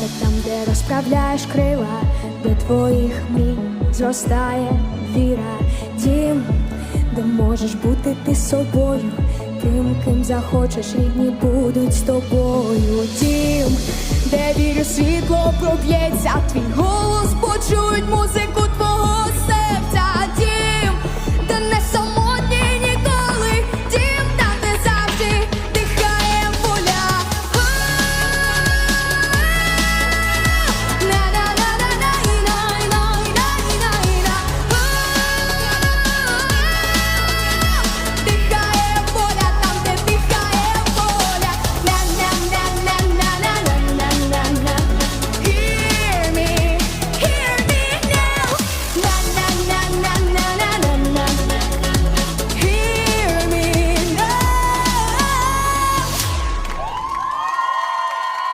Це там, де розправляєш крила, де твоїх мрій зростає віра, дім, де можеш бути ти собою, тим, ким захочеш, рідні будуть з тобою. Дім, де вірю, світло проб'ється, твій